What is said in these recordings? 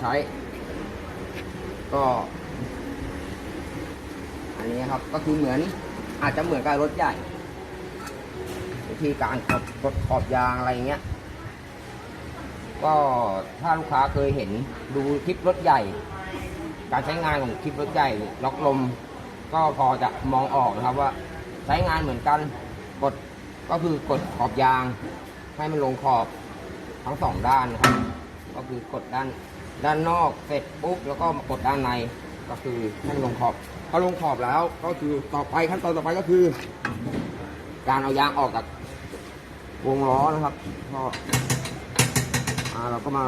ใช้ ก็ อันนี้ครับก็คือเหมือนอาจจะเหมือนกับรถใหญ่ วิธีการกดกดขอบยางอะไรเงี้ย ก็ถ้าลูกค้าเคยเห็นดูคลิปรถใหญ่ การใช้งานของคลิปรถใหญ่ล็อกลม ก็พอจะมองออกนะครับว่าใช้งานเหมือนกันกดก็คือกดขอบยาง ให้มันลงขอบทั้งสองด้านนะครับ ก็คือกดด้าน ด้านนอกเสร็จปุ๊บแล้วก็มากดด้านในก็คือให้มันลงขอบพอลงขอบแล้วก็คือต่อไปขั้นตอนต่อไปก็คือ การเอายางออกจากวงล้อนะครับก็อ่าเราก็มา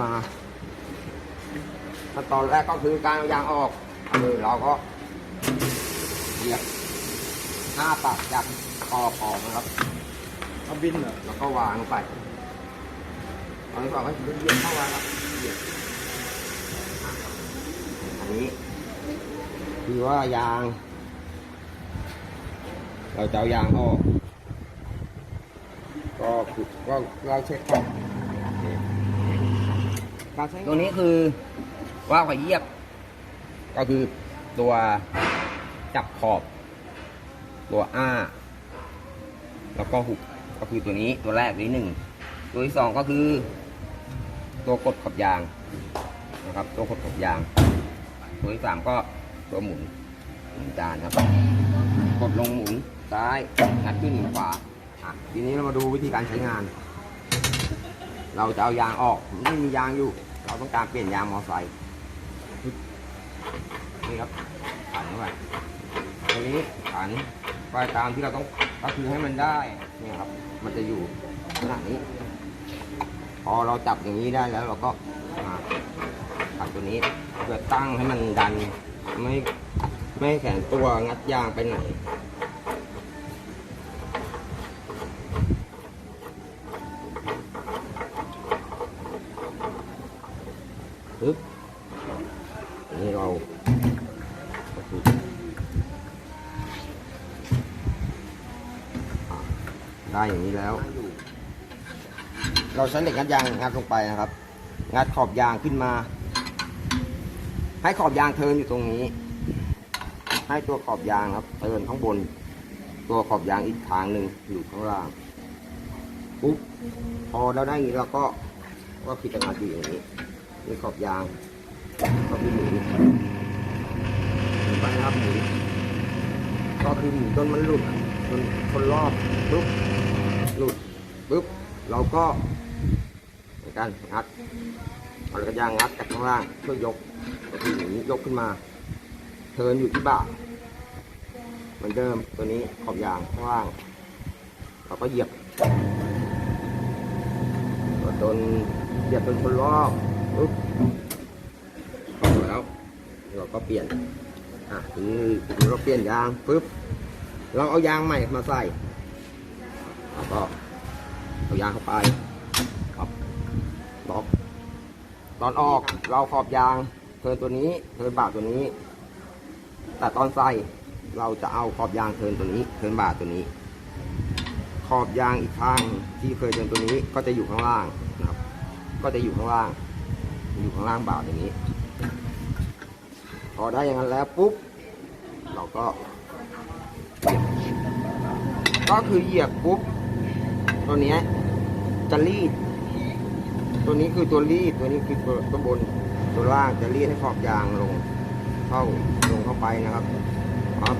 ขั้นตอนแรกก็คือการเอายางออกคือเราก็เหยียบหน้าปักจากออกออกนะครับเอาบินเหรอแล้วก็วางลงไปตอนนี้ก่อนก็เหยียบเข้ามาครับเหยียบอะอันนี้ คือว่ายาง เราจะเอายางออก ก็คือก็เราเช็คก่อนตัวนี้คือว่าวกับเหยียบ ก็คือตัวจับขอบ ตัวอ้า แล้วก็หุบก็คือตัวนี้ตัวแรกตัวที่หนึ่งตัวที่สองก็คือ ตัวกดขอบยางนะครับ ตัวกดขอบยาง ตัวที่สามก็ ตัวหมุนหมุนจานครับ กดลงหมุนซ้ายงัดขึ้นหมุนขวาอะทีนี้เรามาดูวิธีการใช้งาน เราจะเอายางออกไม่มียางอยู่ เราต้องการเปลี่ยนยางมอไซค์นี่ครับขันเข้าไปตัวนี้ขันไปตามที่เราต้องก็คือให้มันได้นี่ครับ มันจะอยู่ขนาดนี้ พอเราจับอย่างนี้ได้แล้วเราก็มาขันตัวนี้เพื่อตั้งให้มันดัน ไม่ไม่แข็งตัวงัดยางไปไหนปึ๊บนนี้เราได้อย่างนี้แล้ว เราใช้เหล็กงัดยางงัดลงไปนะครับ งัดขอบยางขึ้นมา ให้ขอบยางเทินอยู่ตรงนี้ ให้ตัวขอบยางครับเทินข้างบน ตัวขอบยางอีกทางหนึ่งอยู่ข้างล่างปุ๊บพอเราได้อย่างนี้เราก็ก็คิดจะงัดอยู่อย่างนี้นี่ขอบยางก็คือหมุนหมุนไปครับหมุนก็คือหมุนจนมันหลุดจนคนรอบปุ๊บหลุดปุ๊บเราก็ในการงัด เอากระยางงัดจากข้างล่างเพื่อยกก็คือหมุนยกขึ้นมา เทินอยู่ที่บ่าเหมือนเดิมตัวนี้ขอบยางข้างล่าง เราก็เหยียบจนเหยียบจนคนรอบปุ๊บพอแล้วเราก็เปลี่ยนอะถึงถึงเราเปลี่ยนยางปุ๊บเราเอายางใหม่มาใส่แล้วก็เอายางเข้าไปครับล็อก ตอนออกเราขอบยางเทินตัวนี้เทินบ่าตัวนี้ แต่ตอนใส่เราจะเอาขอบยางเทินตัวนี้เทินบ่าตัวนี้ ขอบยางอีกข้างที่เคยเทินตัวนี้ก็จะอยู่ข้างล่างนะครับ ก็จะอยู่ข้างล่าง อยู่ข้างล่างบ่าตัวนี้ พอได้อย่างนั้นแล้วปุ๊บเราก็เหยียก็คือเหยียบปุ๊บตัวนี้จะรีด ตัวนี้คือตัวรีดตัวนี้คือตัวตัวบน ตัวล่างจะรีดให้ขอบยางลง เข้าลงเข้าไปนะครับครับ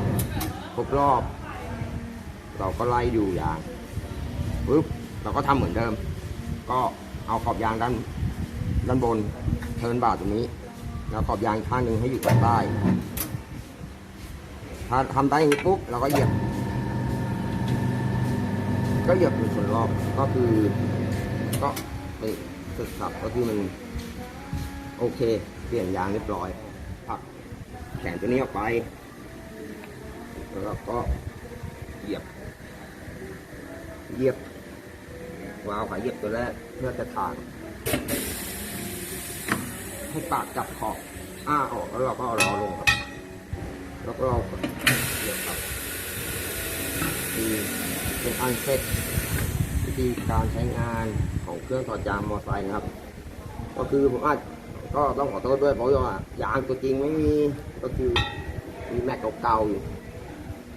ครบรอบ เราก็ไล่ดูยางปุ๊บเราก็ทำเหมือนเดิม ก็เอาขอบยางด้านด้านบนเทินบ่าตรงนี้ แล้วขอบยางข้างหนึ่งให้อยู่ใต้ถ้าทำได้อย่างนี้ปุ๊บเราก็เหยียบ ก็เหยียบเป็นส่วนรอบก็คือก็ไป สึกสับก็คือมันโอเค เปลี่ยนยางเรียบร้อยผักแขนตัวนี้ออกไป แล้วก็เหยียบ เหยียบวาวขาเหยียบตัวแรกเพื่อจะทาง ให้ปากจับขอบอ้าออกแล้วเราก็เอลงครับ แล้วก็เราเหยียบครับเป็นอันเสร็จ ธีการใช้งานของเครื่องถอดยางมอเตอร์ไซค์นะครับ ก็คือผมอาจก็ต้องขอโทษด้วยเพราะว่ายางตัวจริงไม่มีก็คือมีแม็กเก่าๆอยู่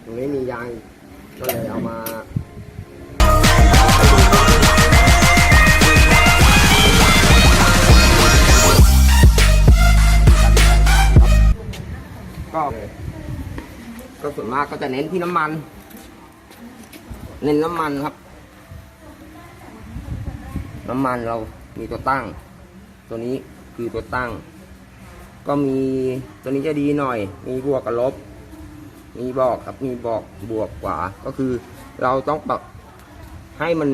ตรงนี้มียางก็เลยเอามาก็ก็ส่วนมากก็จะเน้นที่น้ำมัน เน้นน้ำมันครับ น้ำมันเรามีตัวตั้ง ตัวนี้คือตัวตั้ง ก็มีตัวนี้จะดีหน่อย มีบวกกับลบ มีบอกครับมีบอกบวกกว่า ก็คือเราต้องปรับให้มัน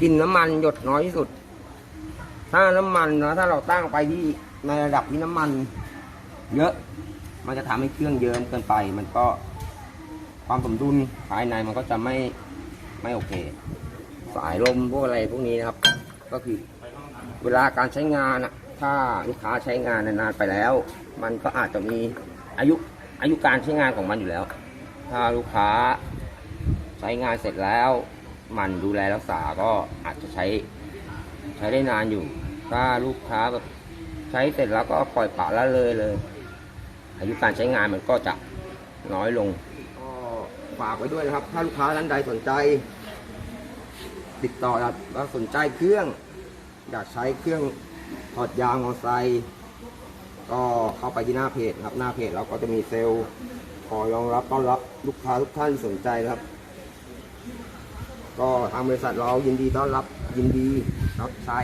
กินน้ำมันหยดน้อยที่สุด ถ้าน้ำมันนะถ้าเราตั้งไปที่ในระดับที่น้ำมัน เยอะ มันจะทำให้เครื่องเยิ้มเกินไป มันก็ความสมดุลภายในมันก็จะไม่ไม่โอเค สายลมพวกอะไรพวกนี้นะครับ ก็คือเวลาการใช้งานอะถ้าลูกค้าใช้งานนานๆไปแล้ว มันก็อาจจะมีอายุอายุการใช้งานของมันอยู่แล้ว ถ้าลูกค้าใช้งานเสร็จแล้วมันดูแลรักษาก็อาจจะใช้ใช้ได้นานอยู่ ถ้าลูกค้าแบบใช้เสร็จแล้วก็ปล่อยปละละเลยเลย อายุการใช้งานมันก็จะน้อยลงก็ฝากไว้ด้วยนะครับ ถ้าลูกค้าท่านใดสนใจ ติดต่อครับว่าสนใจเครื่อง อยากใช้เครื่องถอดยางมอเตอร์ไซค์ก็เข้าไปที่หน้าเพจครับหน้าเพจเราก็จะมีเซลล์คอยรองรับต้อนรับลูกค้าทุกท่านที่สนใจครับ ก็ทางบริษัทเรายินดีต้อนรับยินดีรับใช้